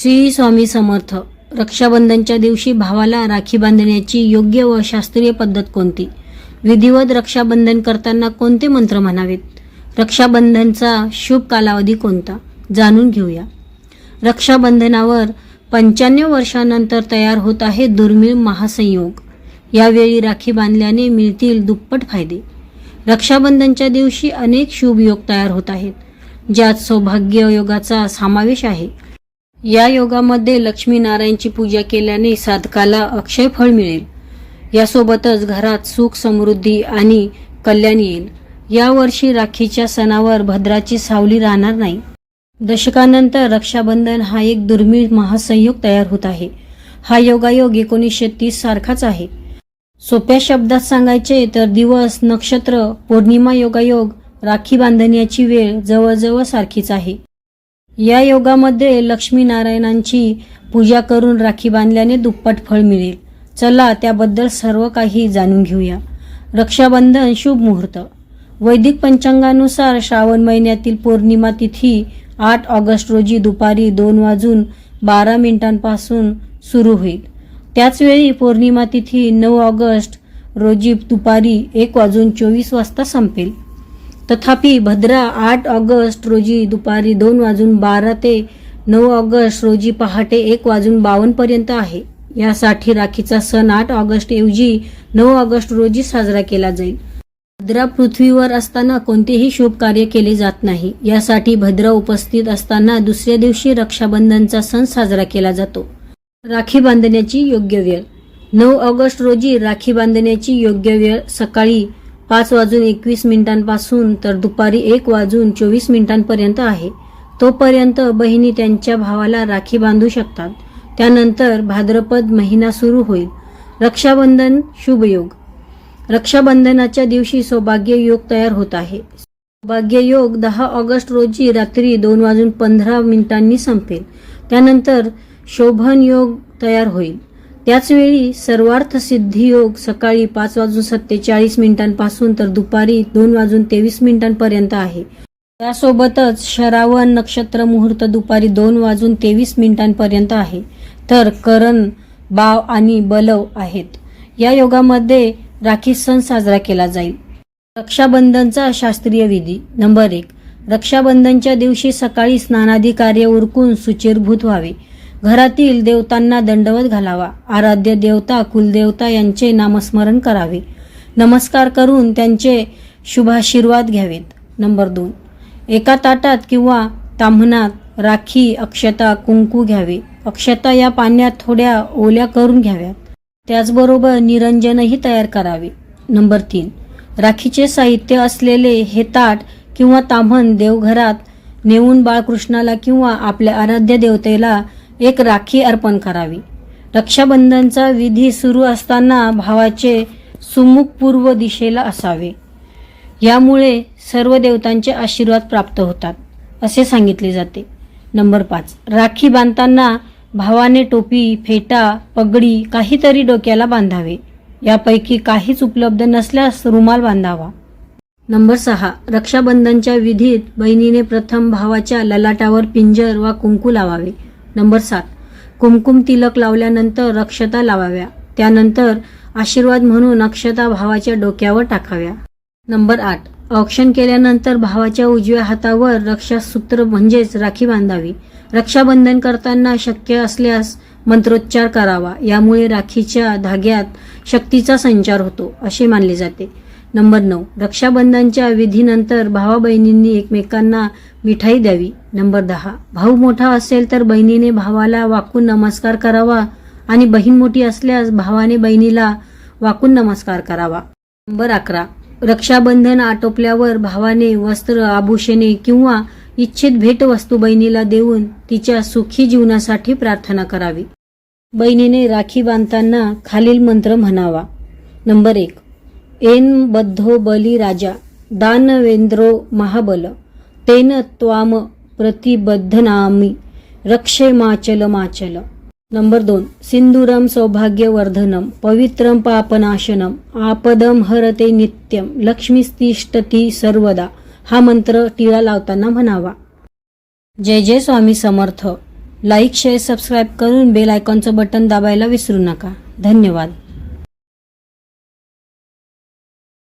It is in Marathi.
श्री स्वामी समर्थ रक्षाबंधनच्या दिवशी भावाला राखी बांधण्याची योग्य व शास्त्रीय पद्धत कोणती? विधिवत रक्षाबंधन करताना कोणते मंत्र म्हणावेत? रक्षाबंधनचा शुभ कालावधी कोणता? जाणून घेऊया. रक्षाबंधनावर पंच्याण्णव वर्षानंतर तयार होत आहे दुर्मिळ महासंयोग. यावेळी राखी बांधल्याने मिळतील दुप्पट फायदे. रक्षाबंधनच्या दिवशी अनेक शुभ योग तयार होत आहेत ज्यात सौभाग्य योगाचा समावेश आहे. या योगामध्ये लक्ष्मीनारायणची पूजा केल्याने साधकाला अक्षय फळ मिळेल. यासोबतच घरात सुख समृद्धी आणि कल्याण येईल. यावर्षी राखीच्या सणावर भद्राची सावली राहणार नाही. दशकानंतर रक्षाबंधन हा एक दुर्मिळ महासंयोग तयार होत आहे. हा योगायोग एकोणीसशे तीस सारखाच आहे. सोप्या शब्दात सांगायचे तर दिवस नक्षत्र पौर्णिमा योगायोग राखी बांधण्याची वेळ जवळजवळ सारखीच आहे. या योगामध्ये लक्ष्मीनारायणांची पूजा करून राखी बांधल्याने दुप्पट फळ मिळेल. चला त्याबद्दल सर्व काही जाणून घेऊया. रक्षाबंधन शुभ मुहूर्त. वैदिक पंचांगानुसार श्रावण महिन्यातील पौर्णिमा तिथी आठ ऑगस्ट रोजी दुपारी दोन वाजून बारा मिनिटांपासून सुरू होईल. त्याचवेळी पौर्णिमा तिथी नऊ ऑगस्ट रोजी दुपारी एक वाजून चोवीस वाजता संपेल. तथापि भद्रा आठ ऑगस्ट रोजी दुपारी दोन वाजून बारा ते नऊ ऑगस्ट रोजी पहाटे एक वाजून बावन्न पर्यंत आहे. यासाठी राखीचा सण आठ ऑगस्ट ऐवजी नऊ ऑगस्ट रोजी साजरा केला जाईल. भद्रा पृथ्वीवर असताना कोणतेही शुभ कार्य केले जात नाही. यासाठी भद्रा उपस्थित असताना दुसऱ्या दिवशी रक्षाबंधनचा सण साजरा केला जातो. राखी बांधण्याची योग्य वेळ. नऊ ऑगस्ट रोजी राखी बांधण्याची योग्य वेळ सकाळी पाच वाजून एकवीस मिनिटांपासून तर दुपारी एक वाजून चोवीस मिनिटांपर्यंत आहे. तोपर्यंत बहिणी त्यांच्या भावाला राखी बांधू शकतात. त्यानंतर भाद्रपद महिना सुरू होईल. रक्षाबंधन शुभ योग. रक्षाबंधनाच्या दिवशी सौभाग्य योग तयार होत आहे. सौभाग्य योग दहा ऑगस्ट रोजी रात्री दोन वाजून पंधरा मिनिटांनी संपेल. त्यानंतर शोभन योग तयार होईल. त्याचवेळी सर्वार्थ सिद्धी योग सकाळी पाच वाजून सत्तेचाळीस मिनिटांपासून तर दुपारी दोन वाजून तेवीस मिनिटांपर्यंत आहे. त्यासोबतच शरावण नक्षत्र मुहूर्त दुपारी दोन वाजून तेवीस मिनिटांपर्यंत आहे. तर करण बाव आणि बलव आहेत. या योगामध्ये राखी सण साजरा केला जाईल. रक्षाबंधनचा शास्त्रीय विधी. नंबर एक. रक्षाबंधनच्या दिवशी सकाळी स्नानाधिकार्य उरकून सुचिरभूत व्हावे. घरातील देवतांना दंडवत घालावा. आराध्य देवता कुलदेवता यांचे नामस्मरण करावे. नमस्कार करून त्यांचे शुभाशीर्वाद घ्यावेत. नंबर दोन. एका ताटात किंवा ताम्हणात राखी अक्षता कुंकू घ्यावे. अक्षता या पाण्यात थोड्या ओल्या करून घ्याव्यात. त्याचबरोबर निरंजनही तयार करावे. नंबर तीन. राखीचे साहित्य असलेले हे ताट किंवा ताम्हण देवघरात नेऊन बाळकृष्णाला किंवा आपल्या आराध्य देवतेला एक राखी अर्पण करावी. रक्षाबंधनचा विधी सुरू असताना भावाचे सुमुख पूर्व दिशेला असावे. यामुळे सर्व देवतांचे आशीर्वाद प्राप्त होतात असे सांगितले जाते. नंबर पाच. राखी बांधताना भावाने टोपी फेटा पगडी काहीतरी डोक्याला बांधावे. यापैकी काहीच उपलब्ध नसल्यास रुमाल बांधावा. नंबर सहा. रक्षाबंधनच्या विधीत बहिणीने प्रथम भावाच्या ललाटावर पिंजर वा कुंकू लावावे. नंबर सात. कुमकुम तिलक लावल्यानंतर रक्षता लावाव्या. त्यानंतर आशीर्वाद म्हणून अक्षता भावाच्या डोक्यावर टाकाव्या. नंबर आठ. औक्षण केल्यानंतर भावाच्या उजव्या हातावर रक्षासूत्र म्हणजेच राखी बांधावी. रक्षाबंधन करताना शक्य असल्यास मंत्रोच्चार करावा. यामुळे राखीच्या धाग्यात शक्तीचा संचार होतो असे मानले जाते. नंबर नऊ. रक्षाबंधनच्या विधीनंतर भावा बहिणींनी एकमेकांना मिठाई द्यावी. नंबर दहा. भाऊ मोठा असेल तर बहिणीने भावाला वाकून नमस्कार करावा आणि बहीण मोठी असल्यास भावाने बहिणीला वाकून नमस्कार करावा. नंबर अकरा. रक्षाबंधन आटोपल्यावर भावाने वस्त्र आभूषणे किंवा इच्छित भेटवस्तू बहिणीला देऊन तिच्या सुखी जीवनासाठी प्रार्थना करावी. बहिणीने राखी बांधताना खालील मंत्र म्हणावा. नंबर एक. एन बद्धो बली राजा दानवेंद्रो महाबल तेन त्वाम प्रतिबद्धनामी रक्षे माचल माचल. नंबर दोन सिंदूरम सौभाग्यवर्धनम पवित्रम पापनाशनम आपदम हरते नित्यम लक्ष्मीस्तिष्ठती सर्वदा हा मंत्र टिळा लावताना म्हणावा. जय जय Swami Samarth. Like share subscribe करून बेल आयकॉनचं बटन दाबायला विसरू नका. धन्यवाद.